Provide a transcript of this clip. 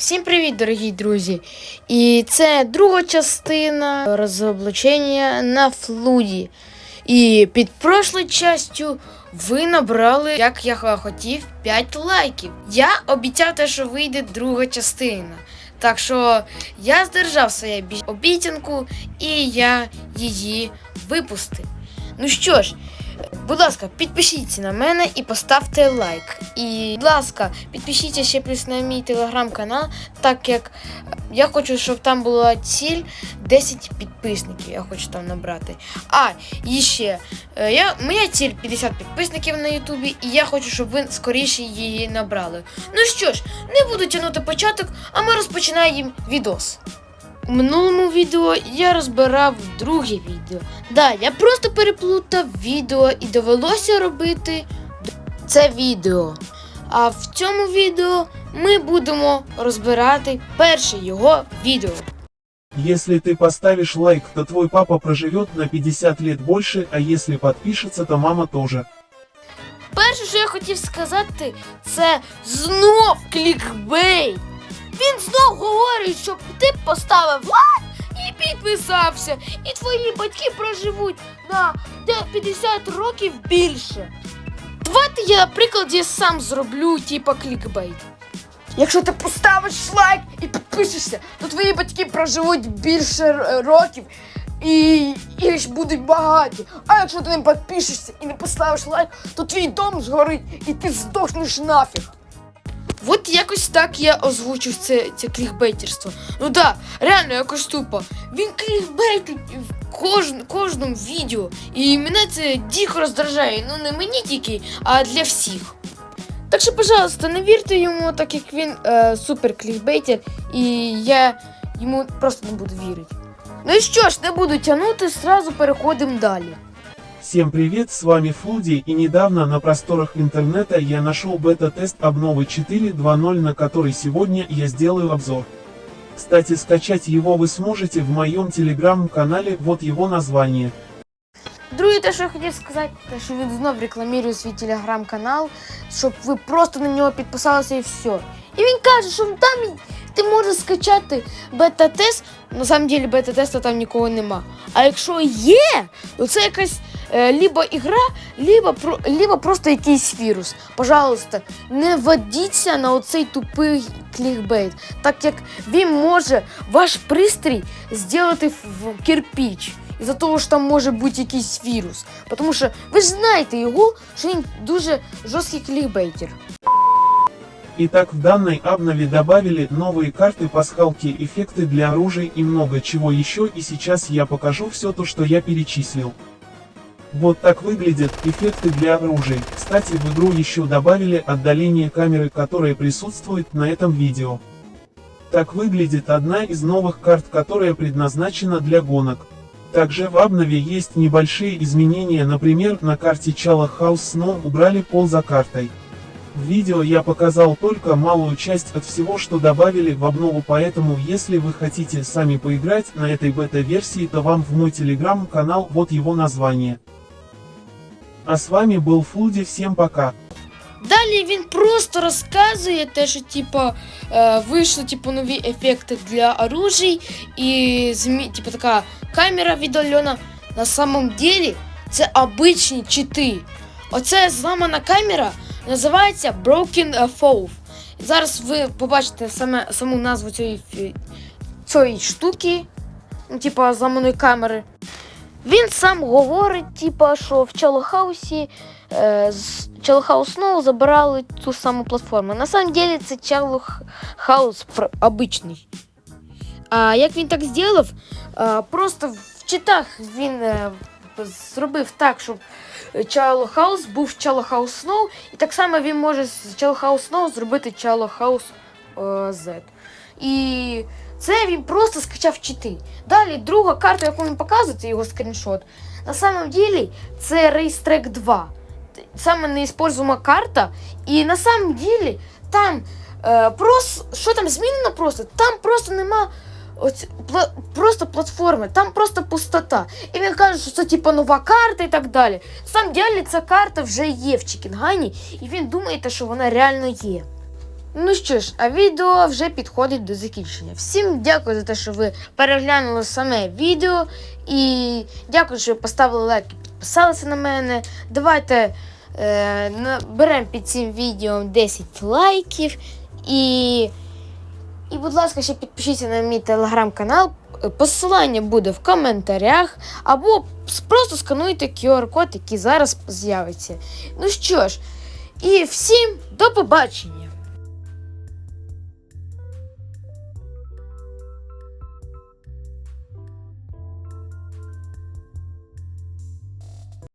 Всім привіт, дорогі друзі! І це друга частина розоблачення на флуді. І під прошлою частю ви набрали, як я хотів, 5 лайків. Я обіцяв те, що вийде друга частина. Так що я здержав свою обіцянку і я її випустив. Ну що ж, будь ласка, підпишіться на мене і поставте лайк. І, будь ласка, підпишіться ще плюс на мій телеграм-канал, так як я хочу, щоб там була ціль 10 підписників. Я хочу там набрати. А, і ще, е, я, моя ціль 50 підписників на Ютубі, і я хочу, щоб ви скоріше її набрали. Ну що ж, не буду тягнути початок, а ми розпочинаємо відос. У минулому відео я розбирав друге відео. Да, я просто переплутав відео і довелося робити це відео. А в цьому відео ми будемо розбирати перше його відео. Если ты поставишь лайк, то твой папа проживет на 50 лет больше, а если подпишется, то мама тоже. Перше, що я хотів сказати, це знов клікбейт. Він знов говорить, щоб ти поставив лайк і підписався, і твої батьки проживуть на 50 років більше. Давайте я, наприклад, я сам зроблю, типа клікбейт. Якщо ти поставиш лайк і підпишешся, то твої батьки проживуть більше років і, і будуть багаті. А якщо ти не підпишешся і не поставиш лайк, то твій дом згорить і ти здохнеш нафіг. От якось так я озвучив це, це клікбейтерство. Ну да, реально якось тупо. Він клікбейтить в кож, кожному відео. І мене це дико роздражає. Ну не мені тільки, а для всіх. Так що, пожалуйста, не вірте йому, так як він е, супер клікбейтер, і я йому просто не буду вірити. Ну і що ж, не буду тягнути, сразу переходимо далі. Всем привет, с вами Флуди, и недавно на просторах интернета я нашел бета-тест обновы 4.2.0, на который сегодня я сделаю обзор. Кстати, скачать его вы сможете в моем телеграм-канале, вот его название. Друге, те, що я хотів сказати, те, що він знов рекламує свій телеграм-канал, щоб ви просто на нього підписалися і все. І він каже, що там ти можеш скачати бета-тест. На самом деле бета-теста там нікого нема. А якщо є, то це якась е, либо ігра, либо, про, либо просто якийсь вірус. Пожалуйста, не ведіться на оцей тупий клікбейт, так як він може ваш пристрій зробити в в кирпич. Із-за того, що там може бути якийсь вірус. Тому що ви ж знаєте його, що він дуже жорсткий клікбейтер. Итак, в данной обнове добавили новые карты пасхалки, эффекты для оружия и много чего еще, и сейчас я покажу все то, что я перечислил. Вот так выглядят эффекты для оружия. Кстати, в игру еще добавили отдаление камеры, которое присутствует на этом видео. Так выглядит одна из новых карт, которая предназначена для гонок. Также в обнове есть небольшие изменения, например, на карте Чала House Snow убрали пол за картой. В видео я показал только малую часть от всего, что добавили в обнову, поэтому если вы хотите сами поиграть на этой бета-версии, то вам в мой телеграм-канал, вот его название. А с вами был Флуди, всем пока. Далі він просто розказує те, що типа е, вийшли типу, нові ефекти для оружій і змі, типу, така камера віддалена. На самом деле це обичні чити. Оце зламана камера називається Broken Fall. Зараз ви побачите саме, саму назву цієї, фі- цієї штуки, ну, типа зламаної камери. Він сам говорить, типа, що в Чалохаусі е, з Чалохаус Сноу забирали ту саму платформу. На самом деле це Чалохаус обичний. А як він так зробив? Е, просто в читах він е, зробив так, щоб Чалохаус був Чалохаус Сноу, і так само він може з Чалохаус Сноу зробити Чалохаус е, Z. І це він просто скачав чити. Далі друга карта, яку він показує, це його скріншот. На самом деле це Track 2. Саме неіспользуема карта. І на самом деле там е, просто, що там змінено просто? Там просто нема оць, пла, просто платформи, там просто пустота. І він каже, що це типа нова карта і так далі. На самом деле ця карта вже є в Чікінгані, і він думає, що вона реально є. Ну що ж, а відео вже підходить до закінчення. Всім дякую за те, що ви переглянули саме відео. І дякую, що ви поставили лайк і підписалися на мене. Давайте е, наберемо під цим відео 10 лайків. І, і, будь ласка, ще підпишіться на мій телеграм-канал. Посилання буде в коментарях, або просто скануйте QR-код, який зараз з'явиться. Ну що ж, і всім до побачення!